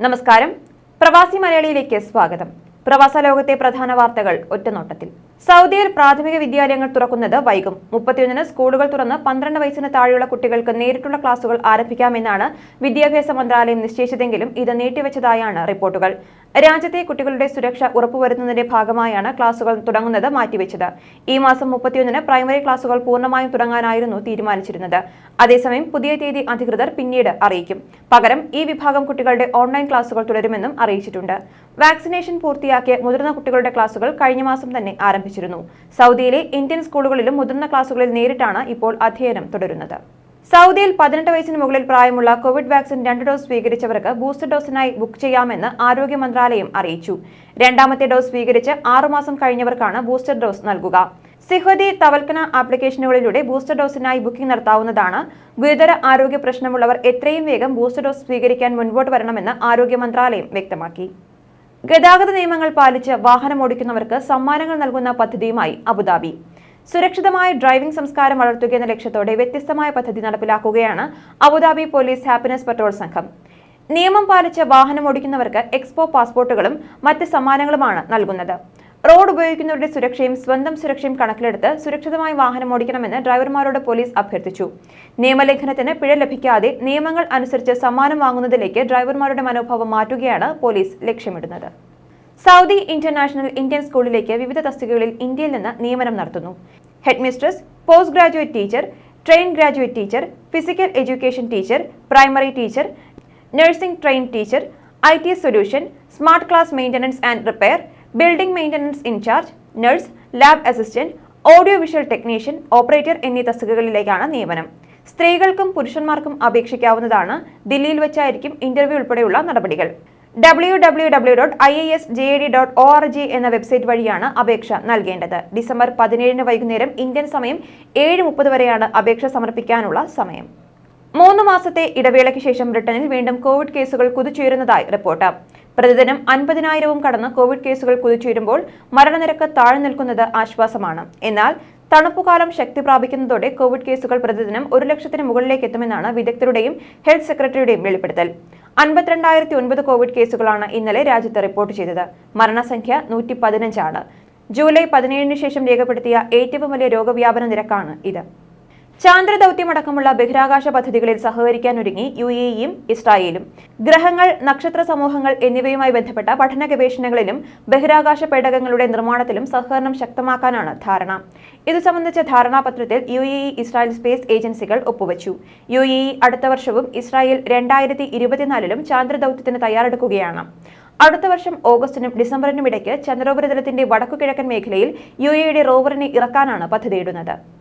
നമസ്കാരം. പ്രവാസി മലയാളിയിലേക്ക് സ്വാഗതം. പ്രവാസ ലോകത്തെ പ്രധാന വാർത്തകൾ ഒറ്റനോട്ടത്തിൽ. സൗദിയിൽ പ്രാഥമിക വിദ്യാലയങ്ങൾ തുറക്കുന്നത് വൈകും. മുപ്പത്തിയൊന്നിന് സ്കൂളുകൾ തുറന്ന് പന്ത്രണ്ട് വയസ്സിന് താഴെയുള്ള കുട്ടികൾക്ക് നേരിട്ടുള്ള ക്ലാസുകൾ ആരംഭിക്കാമെന്നാണ് വിദ്യാഭ്യാസ മന്ത്രാലയം നിശ്ചയിച്ചതെങ്കിലും ഇത് നീട്ടിവെച്ചതായാണ് റിപ്പോർട്ടുകൾ. രാജ്യത്തെ കുട്ടികളുടെ സുരക്ഷ ഉറപ്പുവരുത്തുന്നതിന്റെ ഭാഗമായാണ് ക്ലാസുകൾ തുടങ്ങുന്നത് മാറ്റിവെച്ചത്. ഈ മാസം മുപ്പത്തിയൊന്നിന് പ്രൈമറി ക്ലാസുകൾ പൂർണമായും തുടങ്ങാനായിരുന്നു തീരുമാനിച്ചിരുന്നത്. അതേസമയം പുതിയ തീയതി അധികൃതർ പിന്നീട് അറിയിക്കും. പകരം ഈ വിഭാഗം കുട്ടികളുടെ ഓൺലൈൻ ക്ലാസുകൾ തുടരുമെന്നും അറിയിച്ചിട്ടുണ്ട്. വാക്സിനേഷൻ പൂർത്തിയാക്കിയ മുതിർന്ന കുട്ടികളുടെ ക്ലാസുകൾ കഴിഞ്ഞ മാസം തന്നെ ആരംഭിച്ചിരുന്നു സൗദിയിലെ ഇന്ത്യൻ സ്കൂളുകളിലും മുതിർന്ന ക്ലാസുകളിൽ നേരിട്ടാണ് ഇപ്പോൾ അധ്യയനം തുടരുന്നത്. സൗദിയിൽ പതിനെട്ട് വയസ്സിന് മുകളിൽ പ്രായമുള്ള കോവിഡ് വാക്സിൻ രണ്ട് ഡോസ് സ്വീകരിച്ചവർക്ക് ബൂസ്റ്റർ ഡോസിനായി ബുക്ക് ചെയ്യാമെന്ന് ആരോഗ്യ മന്ത്രാലയം അറിയിച്ചു. രണ്ടാമത്തെ ഡോസ് സ്വീകരിച്ച് ആറുമാസം കഴിഞ്ഞവർക്കാണ് ബൂസ്റ്റർ ഡോസ് നൽകുക. സിഹദി തവൽക്കന ആപ്ലിക്കേഷനുകളിലൂടെ ബൂസ്റ്റർ ഡോസിനായി ബുക്കിംഗ് നടത്താവുന്നതാണ്. ഗുരുതര ആരോഗ്യ പ്രശ്നമുള്ളവർ എത്രയും വേഗം ബൂസ്റ്റർ ഡോസ് സ്വീകരിക്കാൻ മുൻപോട്ട് വരണമെന്ന് ആരോഗ്യ മന്ത്രാലയം വ്യക്തമാക്കി. ഗതാഗത നിയമങ്ങൾ പാലിച്ച് വാഹനം ഓടിക്കുന്നവർക്ക് സമ്മാനങ്ങൾ നൽകുന്ന പദ്ധതിയുമായി അബുദാബി. സുരക്ഷിതമായ ഡ്രൈവിംഗ് സംസ്കാരം വളർത്തുക എന്ന ലക്ഷ്യത്തോടെ വ്യത്യസ്തമായ പദ്ധതി നടപ്പിലാക്കുകയാണ് Abu Dhabi police happiness patrol സംഘം. നിയമം പാലിച്ച് വാഹനം ഓടിക്കുന്നവർക്ക് എക്സ്പോ പാസ്പോർട്ടുകളും മറ്റ് സമ്മാനങ്ങളുമാണ് നൽകുന്നത്. റോഡ് ഉപയോഗിക്കുന്നവരുടെ സുരക്ഷയും സ്വന്തം സുരക്ഷയും കണക്കിലെടുത്ത് സുരക്ഷിതമായി വാഹനം ഓടിക്കണമെന്ന് ഡ്രൈവർമാരോട് പോലീസ് അഭ്യർത്ഥിച്ചു. നിയമലംഘനത്തിന് പിഴ ലഭിക്കാതെ നിയമങ്ങൾ അനുസരിച്ച് സമ്മാനം വാങ്ങുന്നതിലേക്ക് ഡ്രൈവർമാരുടെ മനോഭാവം മാറ്റുകയാണ് പോലീസ് ലക്ഷ്യമിടുന്നത്. സൗദി ഇന്റർനാഷണൽ ഇന്ത്യൻ സ്കൂളിലേക്ക് വിവിധ തസ്തികകളിൽ ഇന്ത്യയിൽ നിന്ന് നിയമനം നടത്തുന്നു. Headmistress post graduate teacher train graduate teacher physical education teacher primary teacher nursing train teacher I T solution smart class maintenance and repair building maintenance in charge nurse lab assistant audio visual technician operator എന്നീ തസ്തികകളിലേക്കാണ് നിയമനം. സ്ത്രീകൾക്കും പുരുഷന്മാർക്കും അപേക്ഷിക്കാവുന്നതാണ് ദില്ലിയിൽ വെച്ചായിരിക്കും interview ഉൾപ്പെടെയുള്ള നടപടികൾ. W W W dot I S J D dot O R G എന്ന website വഴിയാണ് അപേക്ഷ നൽകേണ്ടത്. ഡിസംബർ പതിനേഴിന് വൈകുന്നേരം ഇന്ത്യൻ സമയം ഏഴ് മുപ്പത് വരെയാണ് അപേക്ഷ സമർപ്പിക്കാനുള്ള സമയം. മൂന്ന് മാസത്തെ ഇടവേളയ്ക്ക് ശേഷം ബ്രിട്ടനിൽ വീണ്ടും കോവിഡ് കേസുകൾ കുതിച്ചുയരുന്നതായി റിപ്പോർട്ട്. പ്രതിദിനം അൻപതിനായിരവും കടന്ന് കോവിഡ് കേസുകൾ കുതിച്ചുയരുമ്പോൾ മരണനിരക്ക് താഴ്ന്നു നിൽക്കുന്നത് ആശ്വാസമാണ്. എന്നാൽ തണുപ്പുകാലം ശക്തി പ്രാപിക്കുന്നതോടെ കോവിഡ് കേസുകൾ പ്രതിദിനം ഒരു ലക്ഷത്തിന് മുകളിലേക്ക് എത്തുമെന്നാണ് വിദഗ്ധരുടെയും ഹെൽത്ത് സെക്രട്ടറിയുടെയും വെളിപ്പെടുത്തൽ. അൻപത്തിരണ്ടായിരത്തി ഒൻപത് കോവിഡ് കേസുകളാണ് ഇന്നലെ രാജ്യത്ത് റിപ്പോർട്ട് ചെയ്തത്. മരണസംഖ്യ നൂറ്റി പതിനഞ്ചാണ് ജൂലൈ പതിനേഴിന് ശേഷം രേഖപ്പെടുത്തിയ ഏറ്റവും വലിയ രോഗവ്യാപന നിരക്കാണ് ഇത്. ചാന്ദ്രദൌത്യമടക്കമുള്ള ബഹിരാകാശ പദ്ധതികളിൽ സഹകരിക്കാനൊരുങ്ങി യു എ ഇയും ഇസ്രായേലും. ഗ്രഹങ്ങൾ നക്ഷത്ര സമൂഹങ്ങൾ എന്നിവയുമായി ബന്ധപ്പെട്ട പഠന ഗവേഷണങ്ങളിലും ബഹിരാകാശ പേടകങ്ങളുടെ നിർമ്മാണത്തിലും സഹകരണം ശക്തമാക്കാനാണ് ധാരണ. ഇതു സംബന്ധിച്ച ധാരണാപത്രത്തിൽ യു എ ഇസ്രായേൽ സ്പേസ് ഏജൻസികൾ ഒപ്പുവച്ചു. യു എ അടുത്ത വർഷവും ഇസ്രായേൽ രണ്ടായിരത്തി ഇരുപത്തിനാലിലും ചാന്ദ്രദൌത്യത്തിന് തയ്യാറെടുക്കുകയാണ്. അടുത്ത വർഷം ഓഗസ്റ്റിനും ഡിസംബറിനും ഇടയ്ക്ക് ചന്ദ്രോപരിതലത്തിന്റെ വടക്കുകിഴക്കൻ മേഖലയിൽ യു എയുടെ റോവറിനെ ഇറക്കാനാണ് പദ്ധതിയിടുന്നത്.